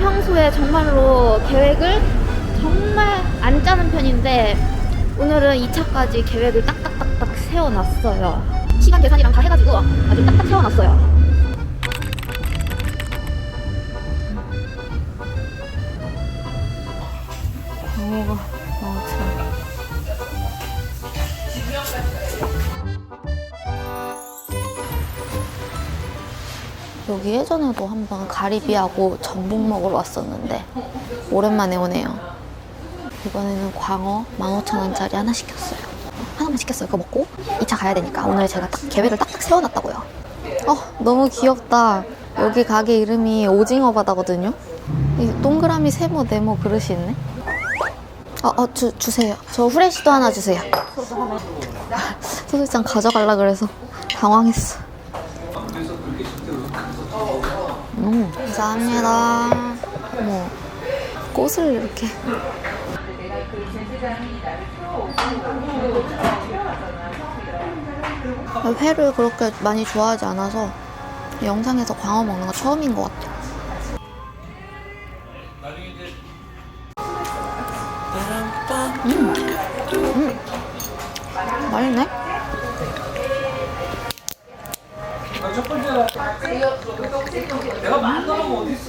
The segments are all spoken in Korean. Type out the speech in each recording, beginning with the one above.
평소에 정말로 계획을 정말 안 짜는 편인데 오늘은 2차까지 계획을 딱딱딱딱 세워놨어요. 시간 계산이랑 다 해가지고 아주 딱딱 세워놨어요. 여기 예전에도 한번 가리비하고 전복 먹으러 왔었는데 오랜만에 오네요. 이번에는 광어 15,000원짜리 하나 시켰어요. 하나만 시켰어요. 그거 먹고 2차 가야 되니까 오늘 제가 딱 계획을 딱딱 세워놨다고요. 어, 너무 귀엽다. 여기 가게 이름이 오징어 바다거든요. 이 동그라미 세모 네모 그릇이 있네. 어, 어, 주, 주세요. 저 후레쉬도 하나 주세요. 소주잔 가져갈라 그래서 당황했어. 감사합니다. 어머, 꽃을 이렇게. 회를 그렇게 많이 좋아하지 않아서 영상에서 광어 먹는 거 처음인 것 같아요. 맛있네? 첫 번째가 내가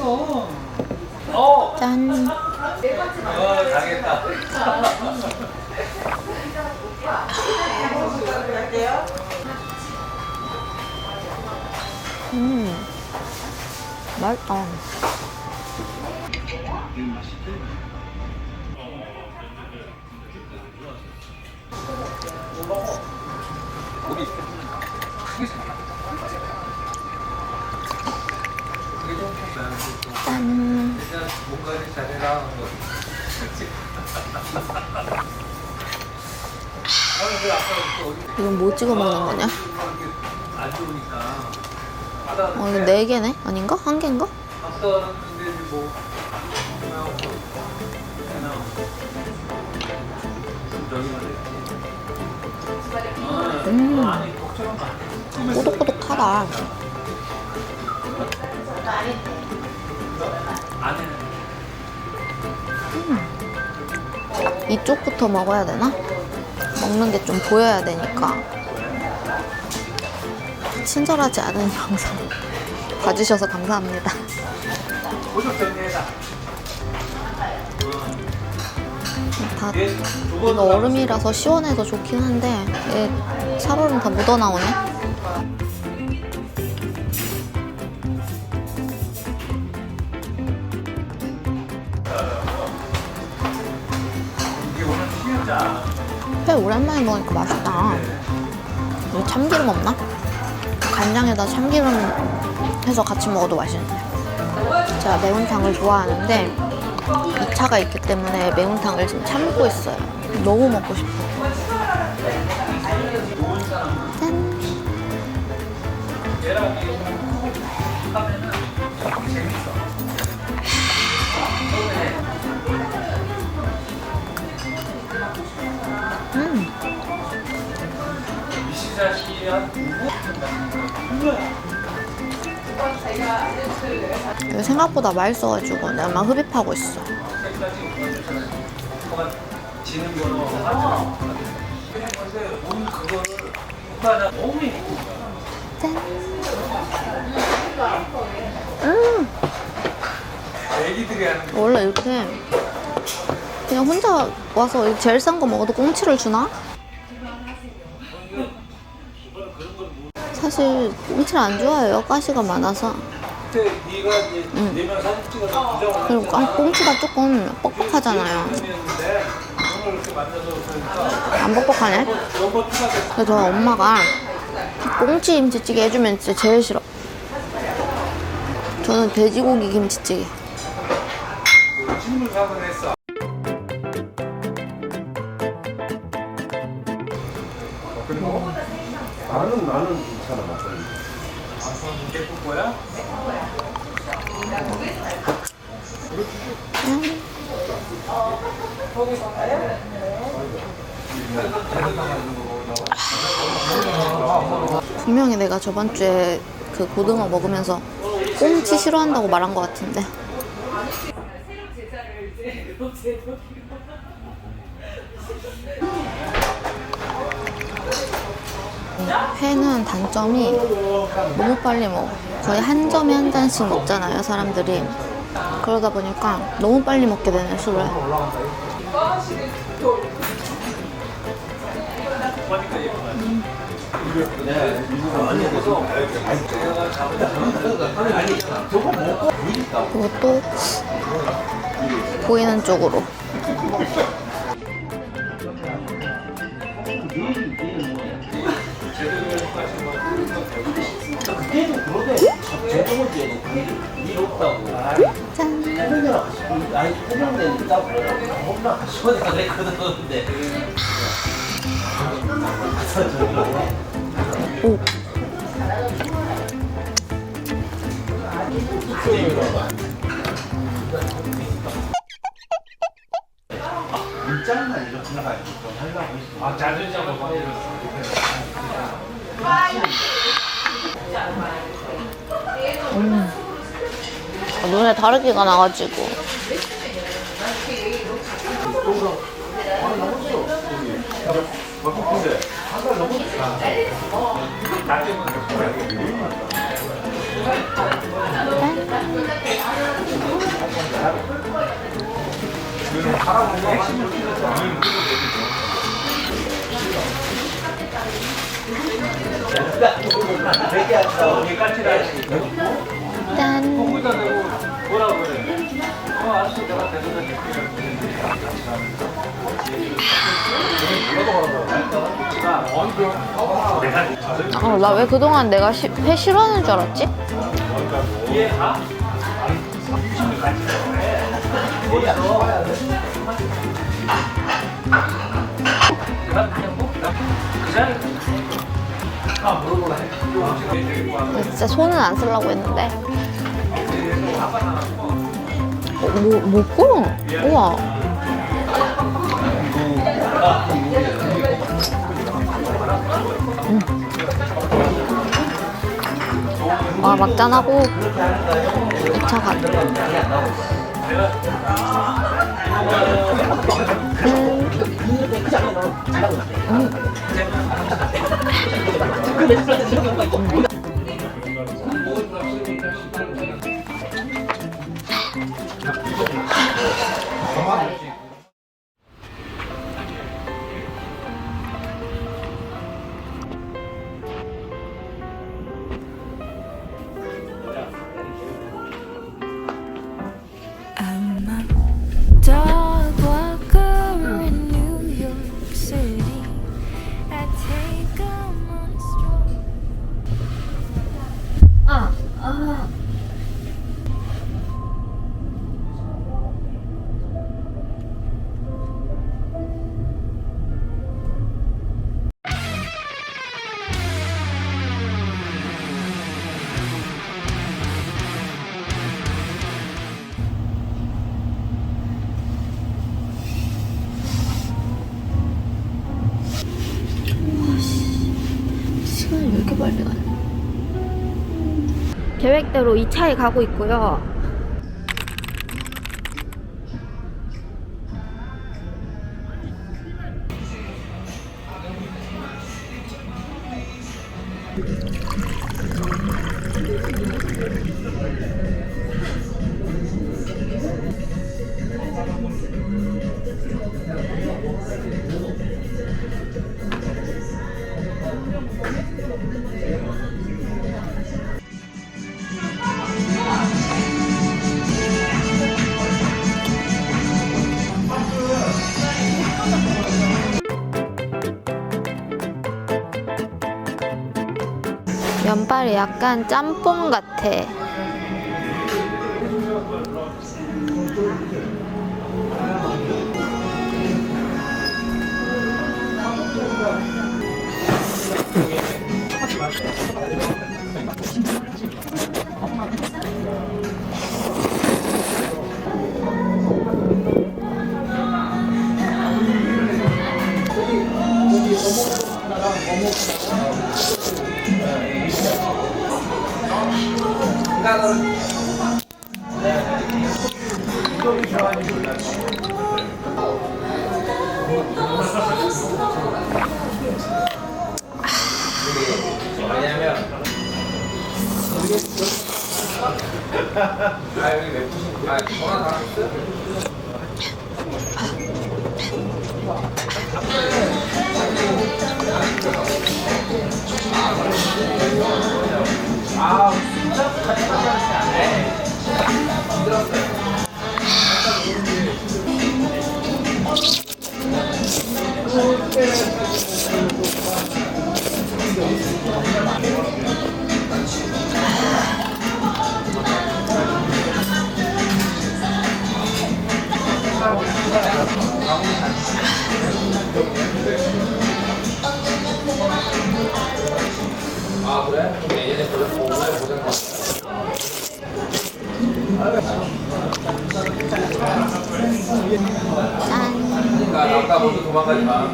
어딨어 어! 짠. 어 당했다 음. 맛있다. 짠. 그냥 뭔가를 잘해라 뭐. 아니 왜 아까 또 어디 이건 뭐 찍어 먹는 거냐? 안 좋으니까 어, 이거 네 개네? 아닌가? 한 개인가? 이제 뭐 그냥 저기만 음, 아니 마 꼬독꼬독하다. 이쪽부터 먹어야 되나? 먹는 게 좀 보여야 되니까. 친절하지 않은 영상 봐주셔서 감사합니다. 다 이거 얼음이라서 시원해서 좋긴 한데 얘 살얼음 다 묻어 나오네. 회 오랜만에 먹으니까 맛있다. 여기 참기름 없나? 간장에다 참기름 해서 같이 먹어도 맛있는데. 제가 매운탕을 좋아하는데 이 차가 있기 때문에 매운탕을 지금 참고 있어요. 너무 먹고 싶어. 짠. 음. 이거 생각보다 맛있어가지고 내가 막 흡입하고 있어. 짠. 음. 원래 이렇게 그냥 혼자 와서 제일 싼 거 먹어도 꽁치를 주나? 사실 꽁치를 안 좋아해요. 가시가 많아서. 그때 네가 이제 네명 사진 찍어서 부정을 그리고 까- 꽁치가 조금 뻑뻑하잖아요. 만나서 그러니까 안 뻑뻑하네? 그래서 엄마가 꽁치 김치찌개 해주면 진짜 제일 싫어. 저는 돼지고기 김치찌개. 분명히 내가 저번 주에 그 고등어 먹으면서 꽁치 싫어한다고 말한 것 같은데 회는 단점이 너무 빨리 먹어. 거의 한 점에 한 잔씩 먹잖아요, 사람들이. 그러다 보니까 너무 빨리 먹게 되네, 술을. 그리고 또 보이는 쪽으로. 제동을 때도 일 없다고. 짠. 아니 해명된 있다고. 좀 하려고 했어. 아 자존심을 받으셨어. 눈에 다르기가 나가지고. 근데 짠. 어 나 왜 그동안 내가 시- 회 싫어하는 줄 알았지? 진짜 손은 안 쓰려고 했는데. 어, 뭐, 목구멍? 우와. 음. 와, 막잔하고 2차 간. 음. I'm 시간 이렇게 빨리 가냐? 계획대로 2차에 가고 있고요. 면발이 약간 짬뽕 같아. 생각을 왜냐면 아 여기 몇 분? 아 전화 다 왔어? 아 진짜 않네 아 그래? 그럼 내년 그러니까 아까 먼저 도망가지 마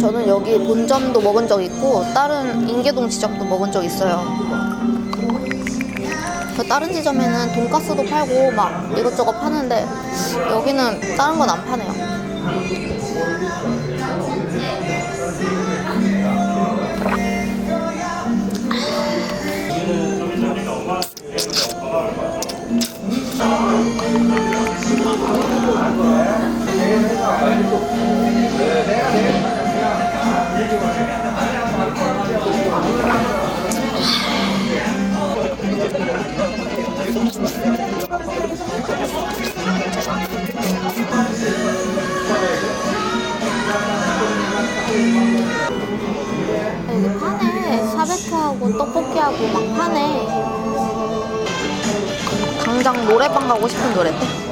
저는 여기 본점도 먹은 적 있고 다른 인계동 지점도 먹은 적 있어요. 그 다른 지점에는 돈가스도 팔고 막 이것저것 파는데 여기는 다른 건 안 파네요. 파네. 사베트하고 떡볶이하고 막 파네. 당장 노래방 가고 싶은 노래인데.